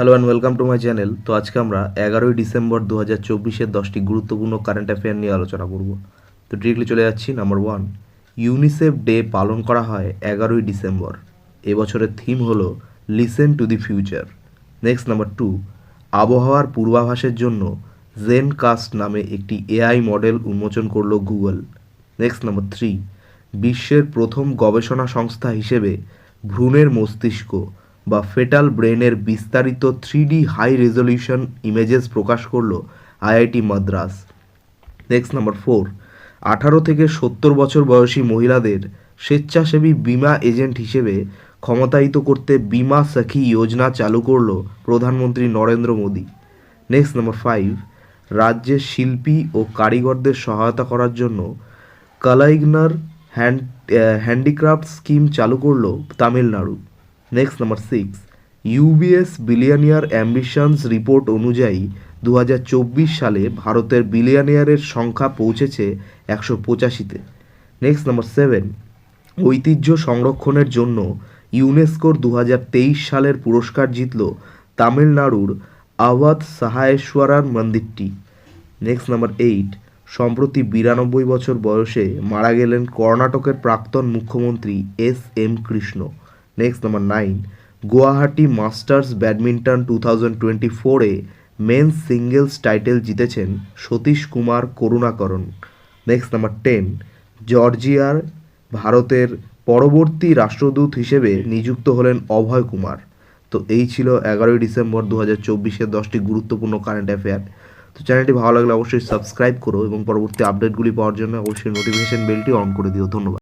Hello and welcome to my channel তো আজকে আমরা এগারোই ডিসেম্বর দু হাজার চব্বিশের দশটি গুরুত্বপূর্ণ কারেন্ট অ্যাফেয়ার নিয়ে আলোচনা করব। তো ডিরেক্টলি চলে যাচ্ছি নাম্বার ওয়ান ইউনিসেফ ডে পালন করা হয় এগারোই ডিসেম্বর। এবছরের থিম হলো listen to the future next number two আবহাওয়ার পূর্বাভাসের জন্য জেন কাস্ট নামে একটি এআই মডেল উন্মোচন করল গুগল নেক্সট নাম্বার থ্রি বিশ্বের প্রথম গবেষণা সংস্থা হিসেবে ভ্রূণের মস্তিষ্ক বা ফেটাল ব্রেনের বিস্তারিত থ্রি হাই রেজলিউশন ইমেজেস প্রকাশ করল IIT Madras. Next number four আঠারো থেকে সত্তর বছর বয়সী মহিলাদের স্বেচ্ছাসেবী বিমা এজেন্ট হিসেবে ক্ষমতায়িত করতে বিমা সখী যোজনা চালু করল প্রধানমন্ত্রী Narendra Modi. Next number five রাজ্যের শিল্পী ও কারিগরদের সহায়তা করার জন্য কালাইগনার হ্যান্ড হ্যান্ডিক্রাফট স্কিম চালু করল Tamil Nadu. Next number six UBS billionaire ambitions report অনুযায়ী দু হাজার চব্বিশ সালে ভারতের বিলিয়নিয়ারের সংখ্যা পৌঁছেছে একশো পঁচাশিতে। নেক্সট নাম্বার সেভেন ঐতিহ্য সংরক্ষণের জন্য ইউনেস্কোর দু হাজার তেইশ সালের পুরস্কার জিতল তামিলনাড়ুর আওয়াধ সাহায়েশ্বরার মন্দিরটি। নেক্সট নাম্বার এইট সম্প্রতি বিরানব্বই বছর বয়সে মারা গেলেন কর্ণাটকের প্রাক্তন মুখ্যমন্ত্রী S M Krishna. Next number nine. Guwahati masters badminton two thousand twenty ফোরে মেন্স সিঙ্গেলস টাইটেল জিতেছেন Satish Kumar Karunakaran. Next number ten. জর্জিয়ার ভারতের পরবর্তী রাষ্ট্রদূত হিসেবে নিযুক্ত হলেন অভয় কুমার। তো এই ছিল এগারোই ডিসেম্বর দু হাজার চব্বিশের দশটি গুরুত্বপূর্ণ কারেন্ট অ্যাফেয়ার তো চ্যানেলটি ভালো লাগলে অবশ্যই সাবস্ক্রাইব করো এবং পরবর্তী আপডেটগুলি পাওয়ার জন্য অবশ্যই নোটিফিকেশন বেলটি অন করে দিও। ধন্যবাদ।